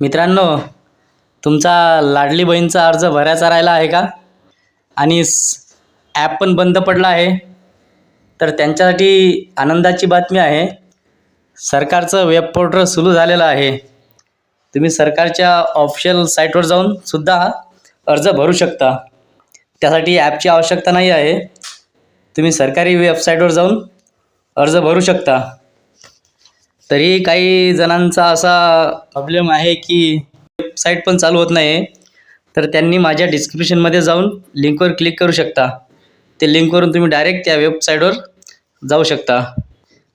मित्रांनो तुमचा लाडली बहीणचा अर्ज भरायचा राहिला आहे का? आणि ॲप पण बंद पडला आहे. तर त्यांच्यासाठी आनंदाची बातमी आहे. सरकारचं वेब पोर्टल सुरू झालेलं आहे. तुम्ही सरकारच्या ऑफिशियल साईटवर जाऊन सुद्धा अर्ज भरू शकता. त्यासाठी ॲपची आवश्यकता नाही आहे. तुम्ही सरकारी वेबसाईटवर जाऊन अर्ज भरू शकता. तरी काही जणांचा असा प्रॉब्लेम आहे की वेबसाईट पण चालू होत नाही तर त्यांनी माझ्या डिस्क्रिप्शनमध्ये जाऊन लिंकवर क्लिक करू शकता. ते लिंकवरून तुम्ही डायरेक्ट त्या वेबसाईटवर जाऊ शकता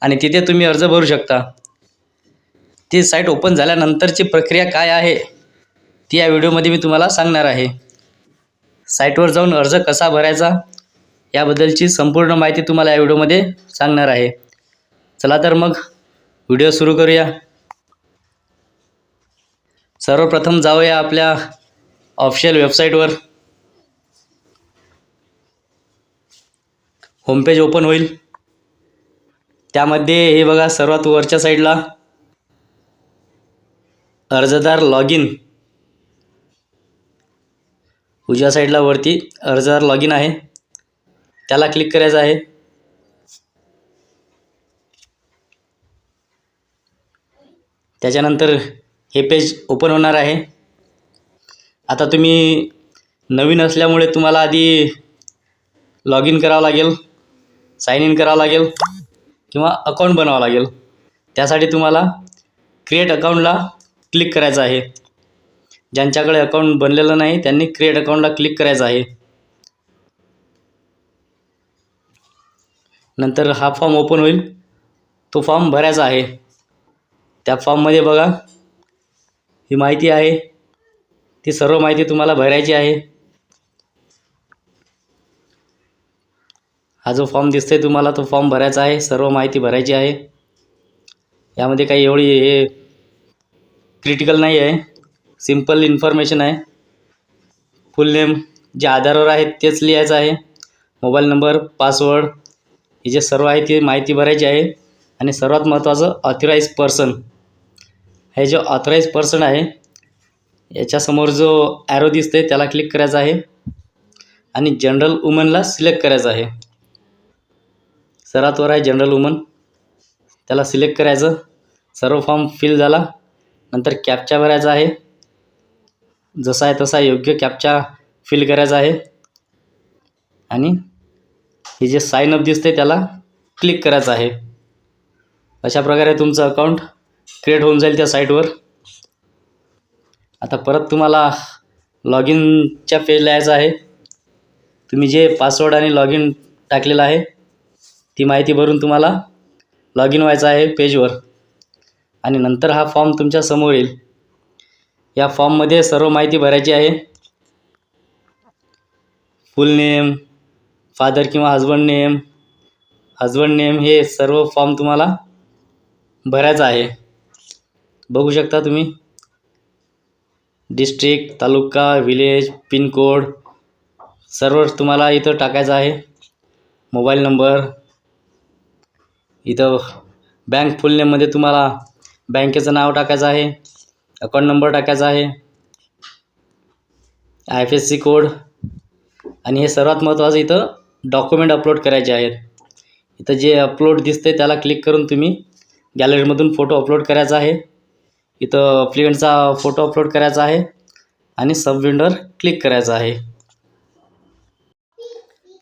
आणि तिथे तुम्ही अर्ज भरू शकता. ती साईट ओपन झाल्यानंतरची प्रक्रिया काय आहे ती या व्हिडिओमध्ये मी तुम्हाला सांगणार आहे. साईटवर जाऊन अर्ज कसा भरायचा याबद्दलची संपूर्ण माहिती तुम्हाला या व्हिडिओमध्ये सांगणार आहे. चला तर मग व्हिडिओ सुरू करूया. सर्वप्रथम जाऊया आपल्या ऑफिशियल वेबसाईटवर. होमपेज ओपन होईल. त्यामध्ये हे बघा सर्वात वरच्या साईडला अर्जदार लॉग इन उजव्या साईडला वरती अर्जदार लॉग इन आहे. त्याला क्लिक करायचं आहे. त्याच्यानंतर हे पेज ओपन होणार आहे. आता तुम्ही नवीन असल्यामुळे तुम्हाला आधी लॉग इन करावं लागेल साइन इन करावं लागेल किंवा अकाउंट बनवावं लागेल. त्यासाठी तुम्हाला क्रिएट अकाउंटला क्लिक करायचं आहे. ज्यांच्याकडे अकाउंट बनलेलं नाही त्यांनी क्रिएट अकाउंटला क्लिक करायचं आहे. नंतर हा फॉर्म ओपन होईल. तो फॉर्म भरायचा आहे. त्या फॉर्ममध्ये बघा. ही माहिती आहे. ती सर्व माहिती तुम्हाला भरायची आहे. हा जो फॉर्म दिसतोय तुम्हाला तो फॉर्म भरायचा आहे. सर्व माहिती भरायची आहे. यामध्ये काही एवढी हे क्रिटिकल नाही आहे. सिंपल इन्फॉर्मेशन आहे. फुल नेम जे आधारवर आहे तेच लिहायचं आहे. मोबाईल नंबर पासवर्ड हे जे सर्व आहे ती माहिती भरायची आहे. आणि सर्वात महत्त्वाचं ऑथराईज पर्सन हे जो ऑथराईज पर्सन आहे याच्यासमोर जो ॲरो दिसते त्याला क्लिक करायचा आहे. आणि जनरल वुमनला सिलेक्ट करायचं आहे. सर्वात वर आहे जनरल वुमन त्याला सिलेक्ट करायचं. सर्व फॉर्म फिल झाला. नंतर कॅपचा भरायचा आहे. जसा आहे तसा योग्य कॅपचा फिल करायचा आहे. आणि हे जे साईन अप दिसते त्याला क्लिक करायचं आहे. अशा प्रकारे तुमचं अकाउंट क्रिएट होऊन जाईल त्या साईटवर आता परत तुम्हाला लॉग इनच्या पेजला यायचं आहे. तुम्ही जे पासवर्ड आणि लॉग इन टाकलेलं आहे ती माहिती भरून तुम्हाला लॉग इन व्हायचं आहे पेजवर आणि नंतर हा फॉर्म तुमच्यासमोर येईल. या फॉर्ममध्ये सर्व माहिती भरायची आहे. फुल नेम फादर किंवा हजबंड नेम हजबंड नेम हे सर्व फॉर्म तुम्हाला भरायचं आहे. बघू शकता तुम्ही. डिस्ट्रिक्ट तालुका विलेज पिनकोड सर्व तुम्हाला इथं टाकायचं आहे. मोबाईल नंबर इथं बँक फुल नेममध्ये तुम्हाला बँकेचं नाव टाकायचं आहे. अकाउंट नंबर टाकायचा आहे. I F S C code आणि हे सर्वात महत्त्वाचं इथं डॉक्युमेंट अपलोड करायचे आहेत. इथं जे अपलोड दिसते त्याला क्लिक करून तुम्ही गॅलरीमधून फोटो अपलोड करायचा आहे. इथं फ्लुएंटचा फोटो अपलोड करायचा आहे आणि सब विंडोवर क्लिक करायचं आहे.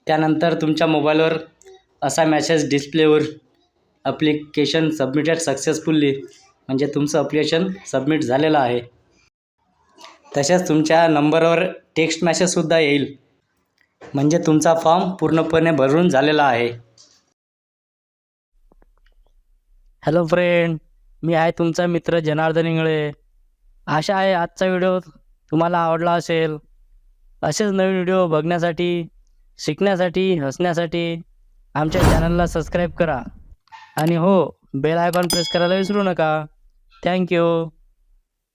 त्यानंतर तुमच्या मोबाईलवर असा मॅसेज डिस्प्लेवर अप्लिकेशन सबमिटेड सक्सेसफुल्ली म्हणजे तुमचं अप्लिकेशन सबमिट झालेलं आहे. तसेच तुमच्या नंबरवर टेक्स्ट मॅसेजसुद्धा येईल. म्हणजे तुमचा फॉर्म पूर्णपणे भरून झालेला आहे. हॅलो फ्रेंड मी आहे तुमचा मित्र जनार्दन इंगळे. आशा आहे आजचा व्हिडिओ तुम्हाला आवडला असेल. असेच नवीन व्हिडिओ बघण्यासाठी शिकण्यासाठी हसण्यासाठी आमच्या चॅनलला सबस्क्राईब करा. आणि हो बेल आयकॉन प्रेस करायला विसरू नका. थँक्यू